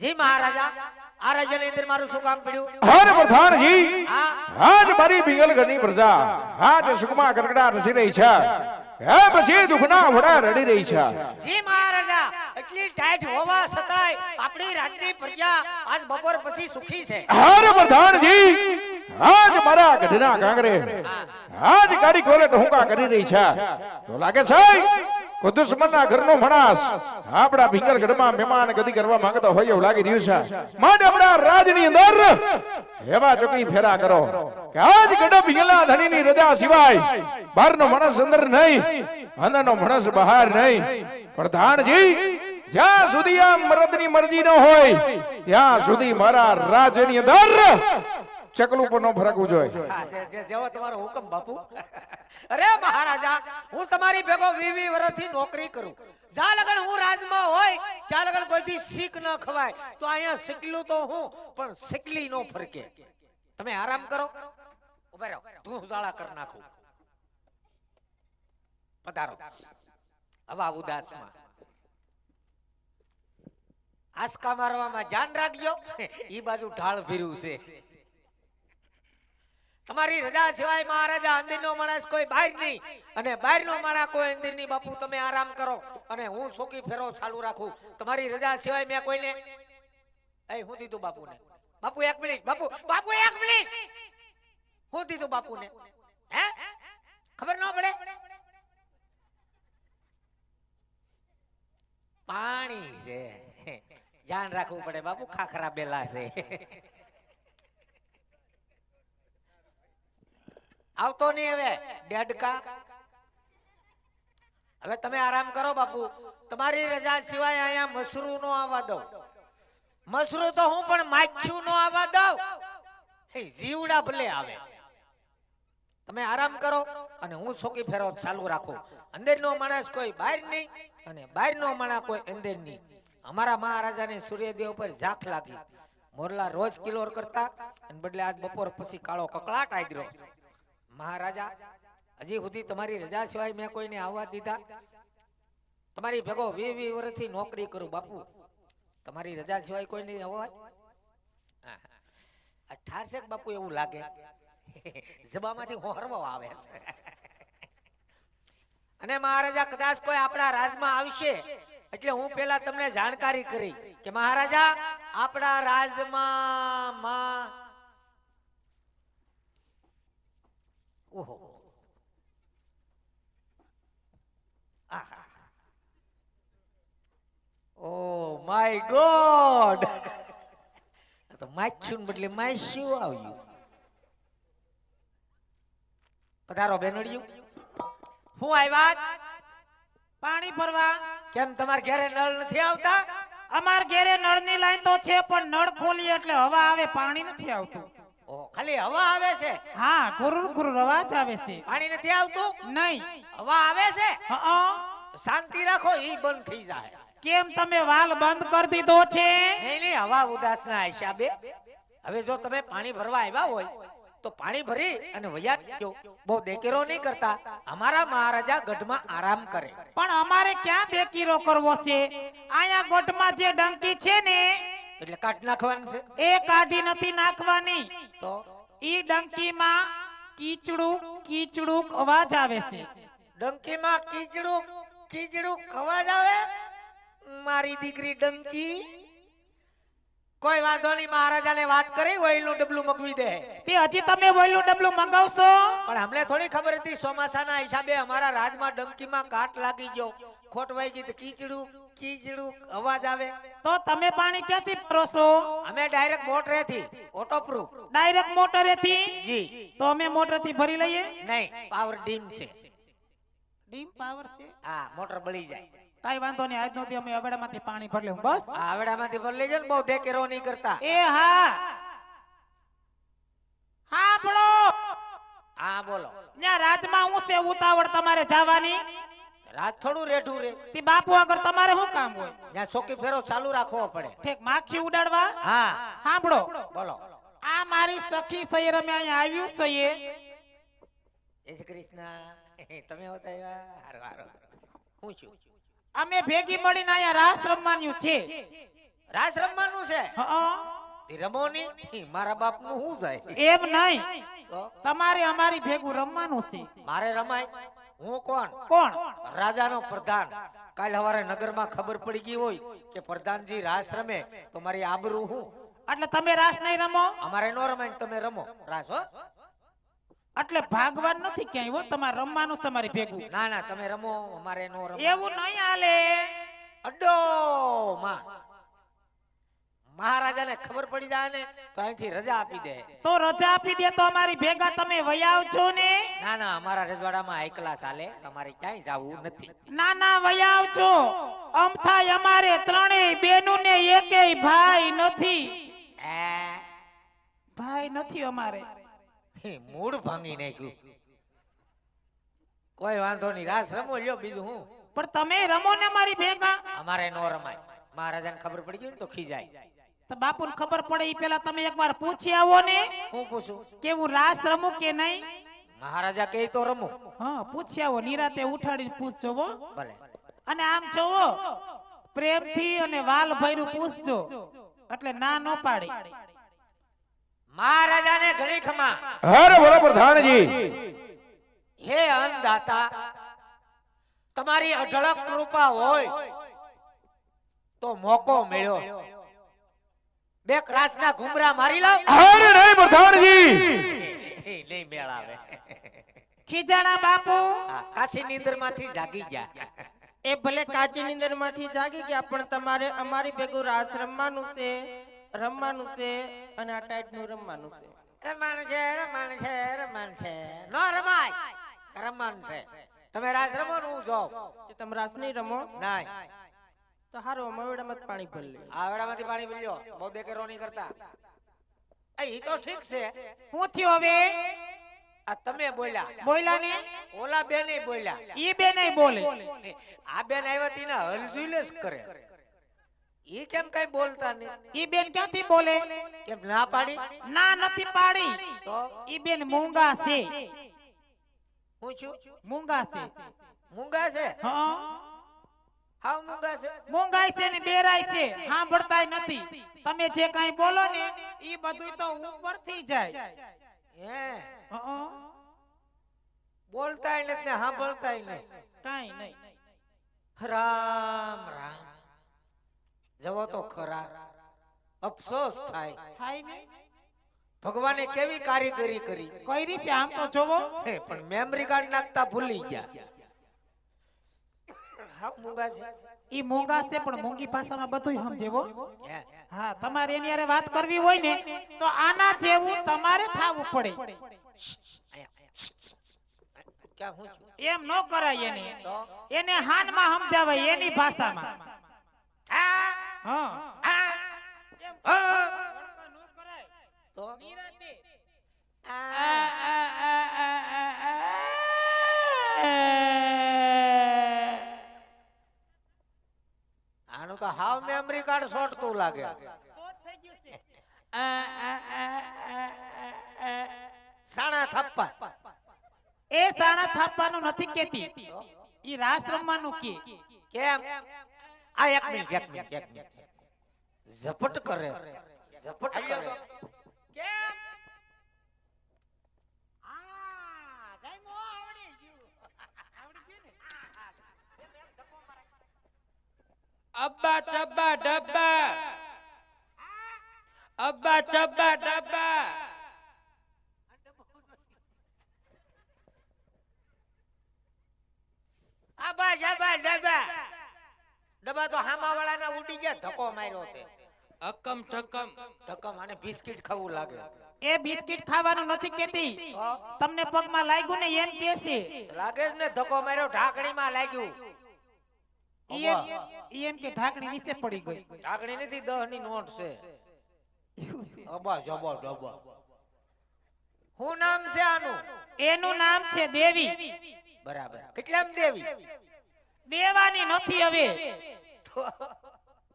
જી મહારાજા આ રાજ્યની અંદર મારું શું કામ પડ્યું? હર પ્રધાનજી આજ મારી બિંગલગઢની પ્રજા આજ સુખમાં ગરગડા રસી રહી છે. હે પછી દુખના વડા રડી રહી છે. જી મહારાજા એટલી ટાઈટ હોવા છતાંય આપણી રાજની પ્રજા આજ બપોર પછી સુખી છે. હર પ્રધાનજી આજ મારા ગઢના કાંગરે આજ ગાડી કોલે ટહુકા કરી રહી છે. તો લાગે છે કોઈ દુશ્મનના ઘરનો માણસ. આપણા ભીંગલગઢમાં મહેમાન ગતિ કરવા માંગતા હોય એવું લાગી રહ્યું છે. માંડ આપણા રાજની અંદર. એવા ચોકી ફેરા કરો. કે આજ ગઢ ભીંગલા ધણીની રજા સિવાય બહારનો માણસ અંદર નહીં, અંદરનો માણસ બહાર નહીં. પ્રધાનજી, જ્યાં સુધી આ મરદની મરજી ન હોય, ત્યાં સુધી મારા રાજની અંદર ચકલું પણ નો ફરકવું જોઈએ. જેવો તમારો હુકમ બાપુ. અરે મહારાજા હું તમારી ભેગો વીવી વર્ષથી નોકરી કરું. જ્યાં લગન હું રાજમાં હોય ત્યાં લગન કોઈથી શીખ ન ખવાય. તો અહીંયા શીખલું તો હું પણ શીખલી નો ફરકે. તમે આરામ કરો. ઊભા રહો. તું ઉજાળા કરી નાખું. પધારો. હવા ઉદાસમાં આસકા મારવામાં જાન રાખજો. ઈ બાજુ ઢાળ ભીરું છે. તમારી રજા સિવાય મહારાજા અંદરનો માણસ કોઈ બહાર નહીં. અને બહારનો માણસ કોઈ અંદરની બાપુ તમે આરામ કરો. અને હું સોકી ફેરો ચાલુ રાખું. તમારી રજા સિવાય મેં કોઈને એ, હું દીધું બાપુને. બાપુ, એક મિનિટ. બાપુ બાપુ, એક મિનિટ. હું દીધું બાપુને. હે? ખબર ન પડે? પાણી છે. ધ્યાન રાખવું પડે. બાપુ, ખાખરા બેલા છે. આવતો નહીં હવે. ડેડકા હવે તમે આરામ કરો બાપુ. તમારી રજા સિવાય અહીંયા મસરૂ નો આવવા દઉં. મસરૂ તો હું પણ માખ્યું નો આવવા દઉં. જીવડા ભલે આવે. તમે આરામ કરો અને હું છોકી ફેરો ચાલુ રાખું. અંદરનો માણસ કોઈ બહાર નહીં અને બહારનો માણસ કોઈ અંદર નહીં. અમારા મહારાજાને સૂર્યદેવ પર ઝાંખ લાગી. મોરલા રોજ કિલોર કરતા અને બદલે આજ બપોર પછી કાળો કકળાટ આગ્યો મહારાજા, હજી સુધી તમારી રજા સિવાય મેં કોઈને આવવા દીધા. તમારી ભેગો વી વી વર્ષથી નોકરી કરું, બાપુ. તમારી રજા સિવાય કોઈ નહીં આવવા ઠારશેક બાપુ એવું લાગે. જબામાંથી હોરવો આવે છે. અને મહારાજા, કદાચ કોઈ આપણા રાજમાં આવશે. એટલે હું પેલા તમને જાણકારી કરી કે મહારાજા, આપણા રાજમાં માં ઓહો. આહા ઓ માય ગોડ. તો માછું બદલે માછું આવ્યું. પધારો બેનડિયું હું આવ્યા પાણી ભરવા. કેમ તમાર ઘરે નળ નથી આવતા? અમાર ઘરે નળની લાઈન તો છે પણ નળ ખોલીએ એટલે હવા આવે પાણી નથી આવતું. ખાલી હવા આવે છે. હા ગુરુર ગુરુર અવાજ આવે છે. પાણી નથી આવતું? નહીં. હવા આવે છે. શાંતિ રાખો ઈ બંધ થઈ જાય. કેમ તમે વાલ બંધ કરી દીધો છે? નહીં નહીં હવા ઉદાસના હિસાબે. હવે જો તમે પાણી ભરવા આવ્યા હોય તો પાણી ભરી અને વયા ગયો બહુ દેકેરો નહીં કરતા. અમારા મહારાજા ગઢમાં આરામ કરે. પણ અમારે ક્યાં દેકીરો કરવો છે? આયા ગોઠમાં જે ડંકી છે ને એટલે કાઢ નાખવાનું છે. એ કાઢી નથી નાખવાની. તો ઈ ડંકીમાં કીચડું કીચડું અવાજ આવે છે. ડંકીમાં કીચડું કીચડું અવાજ આવે? મારી દીકરી ડંકી. કોઈ વાંધો નહીં મહારાજાને વાત કરી ઓઇલનું ડબલું મગવી દે. તે હજી તમે બોયલું ડબલું મંગાવશો? પણ અમને થોડી ખબર હતી ચોમાસાના હિસાબે અમારા રાજમાં ડંકીમાં કાટ લાગી ગયો. ખોટવાઈ ગઈ તો કીચડું. કીચડું અવાજ આવે. તો તમે પાણી ક્યાંથી ભરો છો? અમે ડાયરેક્ટ મોટરેથી ઓટો પ્રૂફ ડાયરેક્ટ મોટરેથી? જી. તો અમે મોટરથી ભરી લઈએ? નહીં પાવર ડીમ છે. ડીમ પાવર છે? હા મોટર બળી જાય. કઈ વાંધો નહીં આજ દી અમે અવેડામાંથી પાણી ભરી લેવું. બસ? આ આવડામાંથી ભરી લેજો ને બહુ ઢેકેરો નહીં કરતા. એ હા. હા ભણો હા બોલો. ત્યાં રાજમાં હું છે ઉતાવળ તમારે જવાની? રાત થોડું રેઠું રે. તે બાપુ આગળ તમારે શું કામ હોય? ત્યાં ચોકી ફેરો ચાલુ રાખવો પડે. ઠેક માખી ઉડાડવા? હા. સાંભળો. બોલો. આ મારી સખી સૈયર અમે અહીંયા આવ્યું સૈયે જય શ્રી કૃષ્ણ. તમે હોતા આવ્યા હારું હારું. હું છું. અમે ભેગી મળીને અહીંયા રાસ રમવાનું છે. રાસ રમવાનું છે? હા તે રમો ની મારા બાપનું શું જાય? એમ નહીં. તમારે અમારી ભેગું રમવાનું છે. મારે રમાય. હું કોણ? કોણ? રાજાનો પ્રધાન. કાલ હવારે નગરમાં ખબર પડી ગઈ હોય કે પ્રધાનજી રાસ રમે તો મારી આબરૂ હું? એટલે તમે રાસ નહીં રમો? અમારે નો રમાય તમે રમો. રાસ હો? એટલે ભાગવાન નથી ક્યાંય હો તમારે રમવાનું તમારી ભેગું. ના ના તમે રમો અમારે નો રમો એવું નહીં હાલે. અડો માં મહારાજાને ખબર પડી જાય ને તો અહીંથી રજા આપી દે. તો રજા આપી દે તો અમારી ભેગા તમે વયા આવજો ને. ના ના અમારા રજવાડામાં એકલા ચાલે અમારે ક્યાંય જવું નથી. ના ના વયા આવજો. આમ થાય અમારે ત્રણેય બેનું ને એકેય ભાઈ નથી. એ, ભાઈ નથી અમારે. મૂળ ભાંગી નાખ્યું. કોઈ વાંધો નહીં રાસ રમો લ્યો બીજું હું. પણ તમે રમો ને મારી ભેગા. અમારે નો રમાય. મહારાજાને ખબર પડી ગઈ ને તો ખીજાય. તો બાપુને ખબર પડે એ પેલા તમે એકવાર પૂછી આવો ને. હું પૂછું? કે હું રાસ રમું કે નહીં? મહારાજા કહે તો રમું. હા પૂછી આવો નિરાતે ઉઠાડીને પૂછજો હો. ભલે. અને આમ જોવો પ્રેમથી અને વાલ ભર્યું પૂછજો. એટલે ના નો પાડી. મહારાજાને ઘણી ખમા અરે બોલો પ્રધાનજી હે અન્નદાતા તમારી અઢળક કૃપા હોય તો મોકો મળ્યો. બે ક્રાસના ઘુમરા મારી લાવ અરે નહીં પ્રધાનજી નહીં મેળ આવે ખીજાણા બાપુ. કાશી નીંદરમાંથી જાગી ગયા. એ ભલે કાચી નીંદરમાંથી જાગી ગયા પણ તમારે અમારી ભેગું રાસ રમવાનું છે રમવાનું છે અને આ ટાઈટનું રમવાનું છે. રમવાનું છે રમવાનું છે રમવાનું છે. નો રમાય રમવાનું છે. તમે રાસ રમો ને હું જોઉં. તમે રાસ નહીં રમો? નાય તો હારો મવડામાં જ પાણી ભરી લે આવડામાંથી પાણી પીલ્યો બહુ બેકરો નહીં કરતા. એ ઈ તો ઠીક છે. હું થયો હવે? આ તમે બોલ્યા. બોલ્યા ને? ઓલા બે નહીં બોલ્યા. ઈ બે નહીં બોલે આ બેન આવ્યા તીને હલઝુલસ કરે. ઈ કેમ કઈ બોલતા નહીં? ઈ બેન ક્યાંથી બોલે? કેમ ના પાડી? ના નથી પાડી. તો? ઈ બેન મૂંગા છે. હું છું? મૂંગા છે. મૂંગા છે? હા. હાવ મૂંગા છે મૂંગાઈ છે ને બેરાય છે. સાંભળતાય નથી. તમે જે કાંઈ બોલો ને ઈ બધું તો ઉપરથી જાય. હે. બોલતાય નથી ને સાંભળતાય નહીં. કાંઈ નહીં. રામ રામ. જવો તો ખરા. અફસોસ થાય. થાય ને? ભગવાને કેવી કારીગરી કરી? કઈ છે આમ તો જોવો. પણ મેમરી કાર્ડ નાખતા ભૂલી ગયા. હા મૂંગા છે. ઈ મૂંગા છે પણ મૂંગી ભાષામાં બધું સમજેવો? હા. તમારે એની હારે વાત કરવી હોય ને તો આના જેવું તમારે થાવું પડે. એમ ન કરાય એને. એને હાનમાં સમજાવાય એની ભાષામાં. હા. તો આ. આનું તો હાવ કાર્ડ શોર્ટતું લાગે. સાણા થપ્પા. એ સાણા થાપ્પાનું નથી કેતી ઈ રાસ રમવાનું કે. કેમ? આ એક મિનિટ એક મિનિટ એક મિનિટ. ઝપટ કરે. ઝપટ કરે. કેમ? અબ્બા ચબ્બા ડબ્બા. અબ્બા ચબ્બા ડબ્બા. અબ્બા ચબ્બા ડબ્બા. ડબ્બા તો હામા વાળાના ઉડી ગયા ધક્કો માર્યો તે. અકમ ઠકમ. ઠકમ અને બિસ્કિટ ખાવું લાગે. એ બિસ્કિટ ખાવાનું નથી કેતી તમને પગમાં લાગ્યું ને એમ કે છે. લાગે જ ને ધક્કો માર્યો ઢાંકણીમાં લાગ્યું. એમ કે ઢાંકણી નીચે પડી ગઈ. ઢાંકણી નથી દહની નોટ છે. અબા જબા ડબા. હું નામ છે આનું? એનું નામ છે દેવી. બરાબર. કેટલામ દેવી? દેવાની નથી હવે.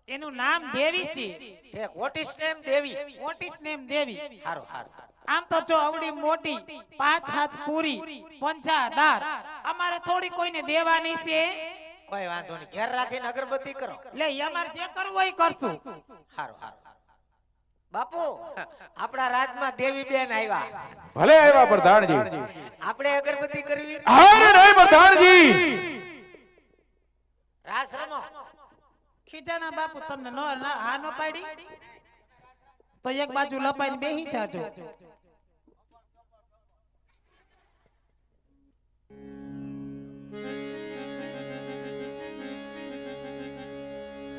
એનું નામ દેવી છે. ઠેક what is name Devi? What is name Devi? હારું હારું. આમ તો જો અવડી મોટી પાંચ હાથ પૂરી પંચાદાર અમારે થોડી કોઈને દેવાની છે? કોઈ વાંધો નહીં. ઘેર રાખીને અગરબત્તી કરો. લે અમાર જે કરવું હોય કરશું. હારું હારું. બાપુ આપણા રાજમાં દેવી બેન આવ્યા. ભલે આવ્યા પ્રધાનજી. આપણે અગરબત્તી કરવી? હારે રે પ્રધાનજી. રાસ રમો ખીજાણા બાપુ તમને નો ના હા નો પાડી? તો એક બાજુ લપાઈને બેહી જાજો.